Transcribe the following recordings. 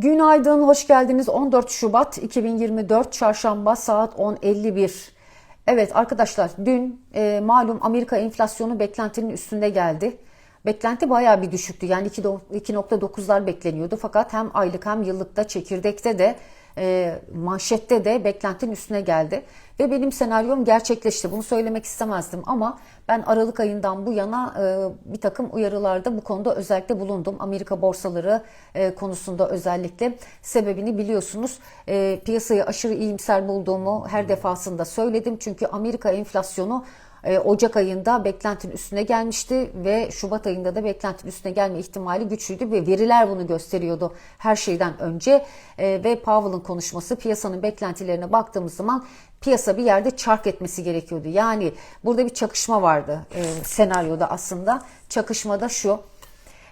Günaydın, hoş geldiniz. 14 Şubat 2024 Çarşamba saat 10.51. Evet arkadaşlar dün e, malum Amerika enflasyonu beklentinin üstünde geldi. Beklenti bayağı bir düşüktü. Yani 2.9'lar bekleniyordu. Fakat hem aylık hem yıllıkta çekirdekte de e, manşette de beklentinin üstüne geldi. Ve benim senaryom gerçekleşti. Bunu söylemek istemezdim ama ben Aralık ayından bu yana e, bir takım uyarılarda bu konuda özellikle bulundum. Amerika borsaları e, konusunda özellikle sebebini biliyorsunuz. E, piyasayı aşırı iyimser bulduğumu her defasında söyledim. Çünkü Amerika enflasyonu Ocak ayında beklentinin üstüne gelmişti ve Şubat ayında da beklentinin üstüne gelme ihtimali güçlüydü ve veriler bunu gösteriyordu her şeyden önce e, ve Powell'ın konuşması piyasanın beklentilerine baktığımız zaman piyasa bir yerde çark etmesi gerekiyordu. Yani burada bir çakışma vardı e, senaryoda aslında. Çakışmada şu.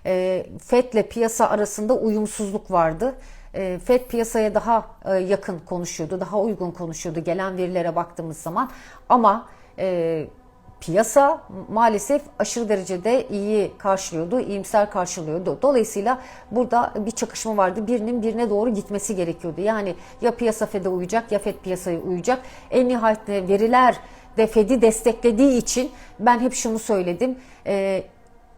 E, FED ile piyasa arasında uyumsuzluk vardı. E, FED piyasaya daha yakın konuşuyordu, daha uygun konuşuyordu gelen verilere baktığımız zaman. Ama e, piyasa maalesef aşırı derecede iyi karşılıyordu, iyimser karşılıyordu. Dolayısıyla burada bir çakışma vardı. Birinin birine doğru gitmesi gerekiyordu. Yani ya piyasa FED'e uyacak ya FED piyasaya uyacak. En nihayetinde veriler de FED'i desteklediği için ben hep şunu söyledim. Ee,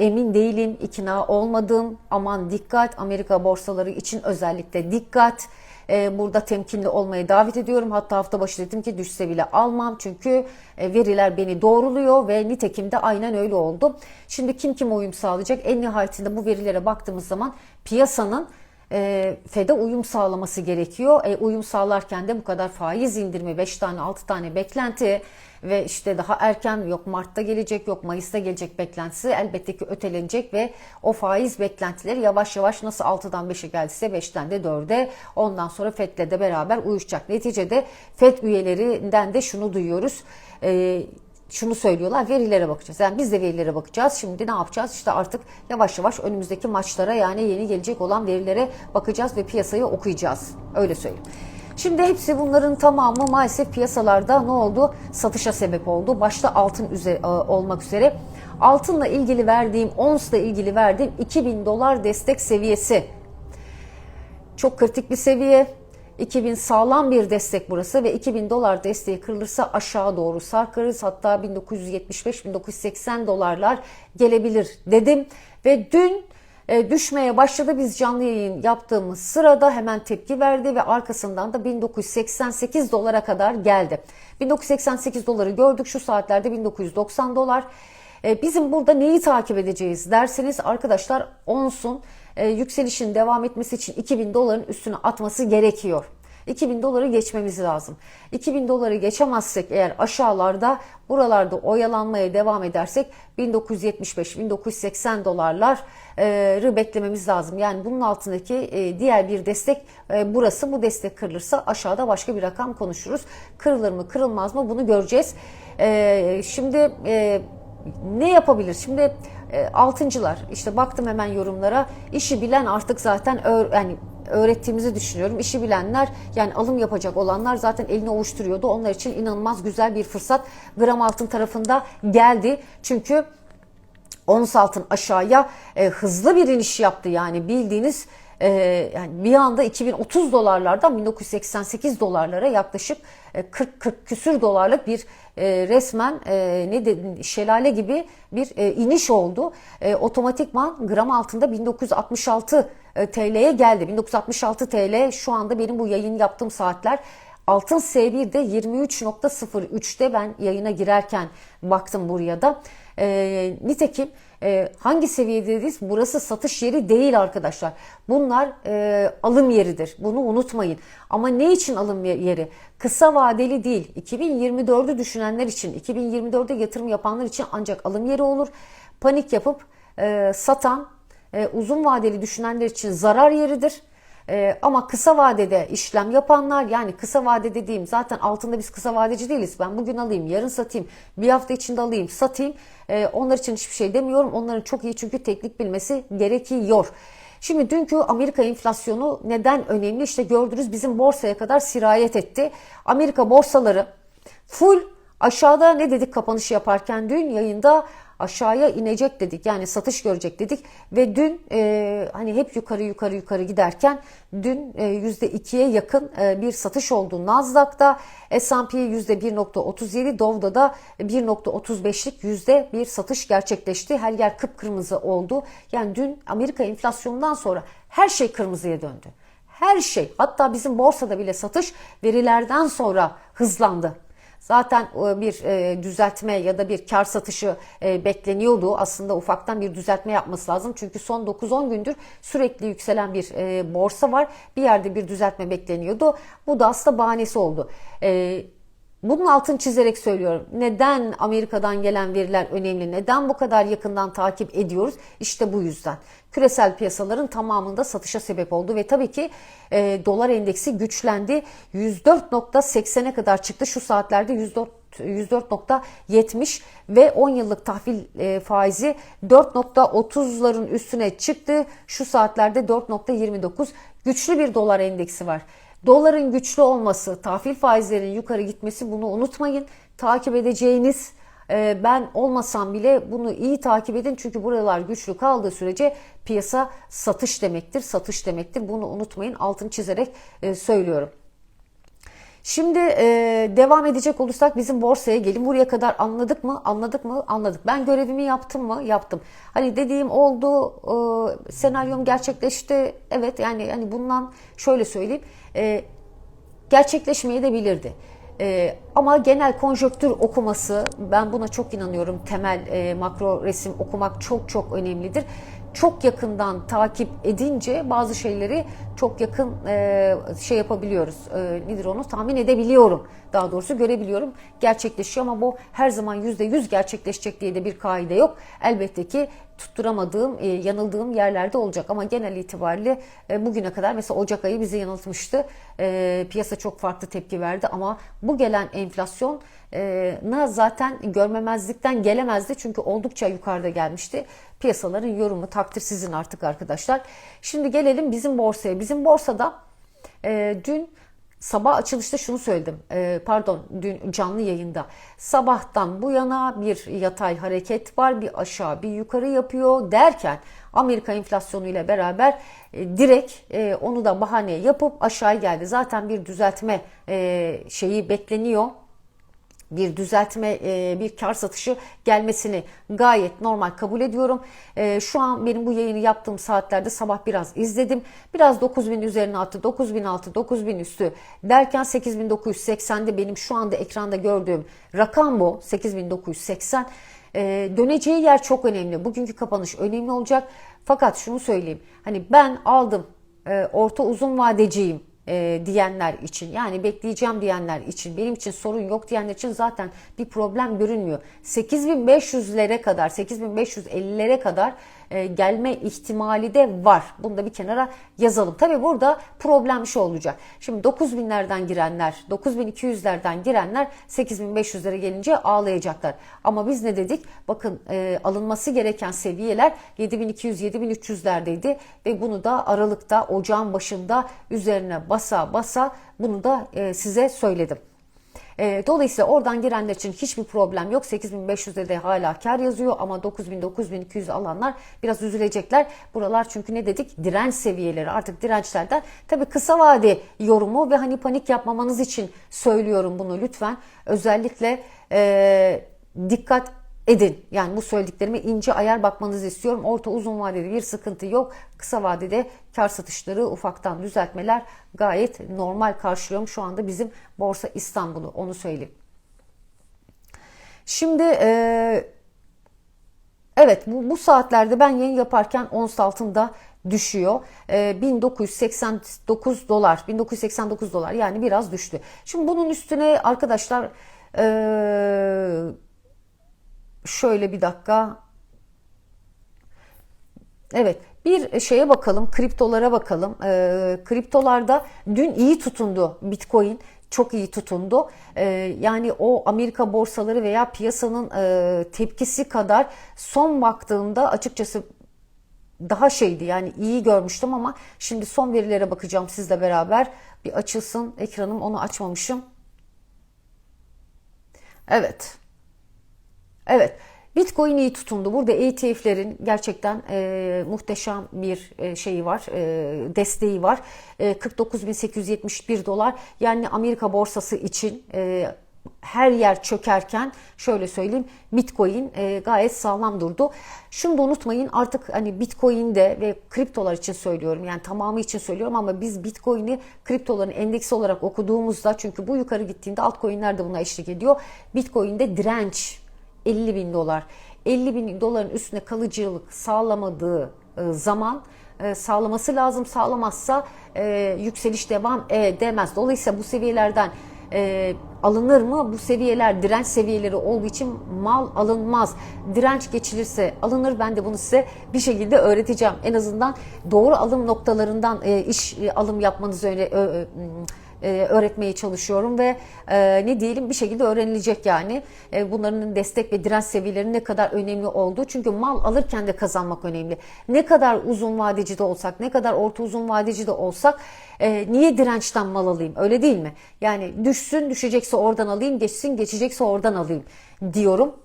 emin değilim, ikna olmadım. Aman dikkat Amerika borsaları için özellikle dikkat. Ee, burada temkinli olmaya davet ediyorum. Hatta hafta başı dedim ki düşse bile almam. Çünkü e, veriler beni doğruluyor ve nitekim de aynen öyle oldu. Şimdi kim kim uyum sağlayacak? En nihayetinde bu verilere baktığımız zaman piyasanın e, FED'e uyum sağlaması gerekiyor. E, uyum sağlarken de bu kadar faiz indirimi 5 tane 6 tane beklenti ve işte daha erken yok Mart'ta gelecek yok Mayıs'ta gelecek beklentisi elbette ki ötelenecek ve o faiz beklentileri yavaş yavaş nasıl 6'dan 5'e geldiyse 5'ten de 4'e ondan sonra FED'le de beraber uyuşacak. Neticede FED üyelerinden de şunu duyuyoruz. Ee, şunu söylüyorlar verilere bakacağız. Yani biz de verilere bakacağız. Şimdi ne yapacağız? İşte artık yavaş yavaş önümüzdeki maçlara yani yeni gelecek olan verilere bakacağız ve piyasayı okuyacağız. Öyle söyleyeyim. Şimdi hepsi bunların tamamı maalesef piyasalarda ne oldu? Satışa sebep oldu. Başta altın üzeri, e, olmak üzere. Altınla ilgili verdiğim, onsla ilgili verdiğim 2000 dolar destek seviyesi. Çok kritik bir seviye. 2000 sağlam bir destek burası ve 2000 dolar desteği kırılırsa aşağı doğru sarkarız. Hatta 1975-1980 dolarlar gelebilir dedim. Ve dün e, düşmeye başladı. Biz canlı yayın yaptığımız sırada hemen tepki verdi ve arkasından da 1988 dolara kadar geldi. 1988 doları gördük şu saatlerde 1990 dolar. E, bizim burada neyi takip edeceğiz derseniz arkadaşlar onsun e, yükselişin devam etmesi için 2000 doların üstüne atması gerekiyor. 2000 doları geçmemiz lazım. 2000 doları geçemezsek eğer aşağılarda buralarda oyalanmaya devam edersek 1975-1980 dolarları beklememiz lazım. Yani bunun altındaki e, diğer bir destek e, burası. Bu destek kırılırsa aşağıda başka bir rakam konuşuruz. Kırılır mı kırılmaz mı bunu göreceğiz. E, şimdi ne yapabilir? Şimdi altıncılar işte baktım hemen yorumlara işi bilen artık zaten yani öğrettiğimizi düşünüyorum. İşi bilenler yani alım yapacak olanlar zaten elini ovuşturuyordu. Onlar için inanılmaz güzel bir fırsat gram altın tarafında geldi. Çünkü ons altın aşağıya e, hızlı bir iniş yaptı yani bildiğiniz e, yani bir anda 2030 dolarlardan 1988 dolarlara yaklaşık 40 40 küsür dolarlık bir e, resmen e, ne dedi şelale gibi bir e, iniş oldu. E, otomatikman gram altında 1966 e, TL'ye geldi. 1966 TL şu anda benim bu yayın yaptığım saatler Altın S1'de 23.03'te ben yayına girerken baktım buraya da. E, nitekim e, hangi seviyedeyiz? Burası satış yeri değil arkadaşlar. Bunlar e, alım yeridir. Bunu unutmayın. Ama ne için alım yeri? Kısa vadeli değil. 2024'ü düşünenler için, 2024'de yatırım yapanlar için ancak alım yeri olur. Panik yapıp e, satan, e, uzun vadeli düşünenler için zarar yeridir. Ee, ama kısa vadede işlem yapanlar yani kısa vade dediğim zaten altında biz kısa vadeci değiliz. Ben bugün alayım, yarın satayım, bir hafta içinde alayım, satayım. Ee, onlar için hiçbir şey demiyorum. Onların çok iyi çünkü teknik bilmesi gerekiyor. Şimdi dünkü Amerika enflasyonu neden önemli? İşte gördünüz bizim borsaya kadar sirayet etti. Amerika borsaları full aşağıda ne dedik kapanış yaparken dün yayında aşağıya inecek dedik. Yani satış görecek dedik ve dün e, hani hep yukarı yukarı yukarı giderken dün e, %2'ye yakın e, bir satış oldu Nasdaq'ta. S&P %1.37, Dow'da da 1.35'lik yüzde bir satış gerçekleşti. Her yer kıpkırmızı oldu. Yani dün Amerika enflasyonundan sonra her şey kırmızıya döndü. Her şey hatta bizim borsada bile satış verilerden sonra hızlandı. Zaten e, bir e, düzeltme ya da bir kar satışı e, bekleniyordu. Aslında ufaktan bir düzeltme yapması lazım. Çünkü son 9-10 gündür sürekli yükselen bir borsa var. Bir yerde bir düzeltme bekleniyordu. Bu da aslında bahanesi oldu. Bunun altını çizerek söylüyorum. Neden Amerika'dan gelen veriler önemli? Neden bu kadar yakından takip ediyoruz? İşte bu yüzden. Küresel piyasaların tamamında satışa sebep oldu ve tabii ki e, dolar endeksi güçlendi. 104.80'e kadar çıktı. Şu saatlerde 104 104.70 ve 10 yıllık tahvil e, faizi 4.30'ların üstüne çıktı. Şu saatlerde 4.29 güçlü bir dolar endeksi var. Doların güçlü olması, tahvil faizlerinin yukarı gitmesi bunu unutmayın. Takip edeceğiniz ben olmasam bile bunu iyi takip edin. Çünkü buralar güçlü kaldığı sürece piyasa satış demektir, satış demektir. Bunu unutmayın. Altını çizerek e, söylüyorum. Şimdi e, devam edecek olursak bizim borsaya gelin. Buraya kadar anladık mı? Anladık mı? Anladık. Ben görevimi yaptım mı? Yaptım. Hani dediğim oldu, e, senaryom gerçekleşti. Evet yani hani bundan şöyle söyleyeyim. E, gerçekleşmeyi de bilirdi. E, ama genel konjöktür okuması ben buna çok inanıyorum. Temel e, makro resim okumak çok çok önemlidir çok yakından takip edince bazı şeyleri çok yakın e, şey yapabiliyoruz. E, nedir onu tahmin edebiliyorum. Daha doğrusu görebiliyorum. Gerçekleşiyor ama bu her zaman yüzde yüz gerçekleşecek diye de bir kaide yok. Elbette ki tutturamadığım, e, yanıldığım yerlerde olacak. Ama genel itibariyle e, bugüne kadar mesela Ocak ayı bizi yanıltmıştı. E, piyasa çok farklı tepki verdi ama bu gelen enflasyon na zaten görmemezlikten gelemezdi. Çünkü oldukça yukarıda gelmişti. Piyasaların yorumu takdir sizin artık arkadaşlar. Şimdi gelelim bizim borsaya. Bizim borsada dün sabah açılışta şunu söyledim. E, pardon dün canlı yayında. Sabahtan bu yana bir yatay hareket var. Bir aşağı bir yukarı yapıyor derken Amerika enflasyonu ile beraber e, direkt e, onu da bahane yapıp aşağı geldi. Zaten bir düzeltme e, şeyi bekleniyor bir düzeltme, e, bir kar satışı gelmesini gayet normal kabul ediyorum. E, şu an benim bu yayını yaptığım saatlerde sabah biraz izledim. Biraz 9000 üzerine attı, 9000 altı, 9000 üstü derken 8980'de benim şu anda ekranda gördüğüm rakam bu. 8980. E, döneceği yer çok önemli. Bugünkü kapanış önemli olacak. Fakat şunu söyleyeyim. Hani ben aldım orta uzun vadeciyim e, diyenler için yani bekleyeceğim diyenler için benim için sorun yok diyenler için zaten bir problem görünmüyor. 8500'lere kadar 8550'lere kadar e, gelme ihtimali de var. Bunu da bir kenara yazalım. Tabi burada problem şu olacak. Şimdi 9000'lerden girenler, 9200'lerden girenler 8500'lere gelince ağlayacaklar. Ama biz ne dedik? Bakın e, alınması gereken seviyeler 7200-7300'lerdeydi ve bunu da Aralık'ta ocağın başında üzerine basa basa bunu da e, size söyledim. E, dolayısıyla oradan girenler için hiçbir problem yok. 8500'de de hala kar yazıyor ama 9000 9200 alanlar biraz üzülecekler. Buralar çünkü ne dedik? Direnç seviyeleri artık dirençlerden. Tabi kısa vade yorumu ve hani panik yapmamanız için söylüyorum bunu lütfen. Özellikle e, dikkat edin. Yani bu söylediklerime ince ayar bakmanızı istiyorum. Orta uzun vadede bir sıkıntı yok. Kısa vadede kar satışları ufaktan düzeltmeler gayet normal karşılıyorum. Şu anda bizim Borsa İstanbul'u onu söyleyeyim. Şimdi e, evet bu, bu saatlerde ben yayın yaparken ons altında düşüyor. E, 1989 dolar 1989 dolar yani biraz düştü. Şimdi bunun üstüne arkadaşlar eee şöyle bir dakika. Evet bir şeye bakalım kriptolara bakalım. E, kriptolarda dün iyi tutundu Bitcoin çok iyi tutundu. E, yani o Amerika borsaları veya piyasanın e, tepkisi kadar son baktığımda açıkçası daha şeydi yani iyi görmüştüm ama şimdi son verilere bakacağım sizle beraber. Bir açılsın ekranım onu açmamışım. Evet. Evet. Bitcoin iyi tutundu. Burada ETF'lerin gerçekten e, muhteşem bir e, şeyi var, e, desteği var. E, 49.871 dolar. Yani Amerika borsası için e, her yer çökerken şöyle söyleyeyim Bitcoin e, gayet sağlam durdu. Şunu da unutmayın artık hani Bitcoin'de ve kriptolar için söylüyorum yani tamamı için söylüyorum ama biz Bitcoin'i kriptoların endeksi olarak okuduğumuzda çünkü bu yukarı gittiğinde altcoin'ler de buna eşlik ediyor. Bitcoin'de direnç 50 bin dolar. 50 bin doların üstüne kalıcılık sağlamadığı e, zaman e, sağlaması lazım. Sağlamazsa e, yükseliş devam edemez. Dolayısıyla bu seviyelerden alınır mı? Bu seviyeler direnç seviyeleri olduğu için mal alınmaz. Direnç geçilirse alınır. Ben de bunu size bir şekilde öğreteceğim. En azından doğru alım noktalarından iş alım yapmanızı öne, e, öğretmeye çalışıyorum ve e, ne diyelim bir şekilde öğrenilecek yani e, bunların destek ve direnç seviyelerinin ne kadar önemli olduğu çünkü mal alırken de kazanmak önemli. Ne kadar uzun vadeci de olsak ne kadar orta uzun vadeci de olsak e, niye dirençten mal alayım öyle değil mi? Yani düşsün düşecekse oradan alayım geçsin geçecekse oradan alayım diyorum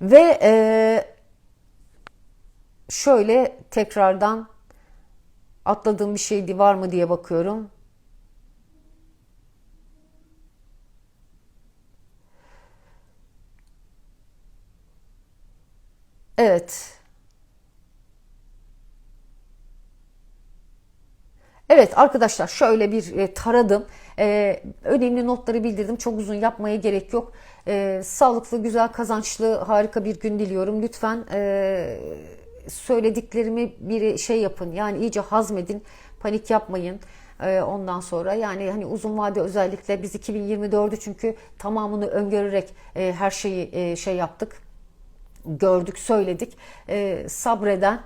ve e, şöyle tekrardan atladığım bir şeydi var mı diye bakıyorum. Evet. Evet arkadaşlar şöyle bir e, taradım. E, önemli notları bildirdim. Çok uzun yapmaya gerek yok. E, sağlıklı, güzel, kazançlı, harika bir gün diliyorum. Lütfen söylediklerimi bir şey yapın. Yani iyice hazmedin. Panik yapmayın. Ondan sonra yani hani uzun vade özellikle biz 2024'ü çünkü tamamını öngörerek her şeyi şey yaptık gördük, söyledik. Sabreden,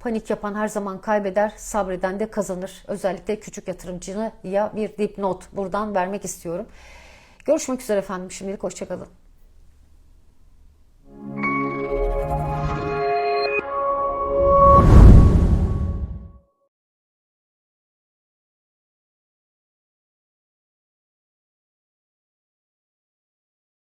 panik yapan her zaman kaybeder, sabreden de kazanır. Özellikle küçük yatırımcıya bir dipnot buradan vermek istiyorum. Görüşmek üzere efendim. Şimdilik hoşçakalın.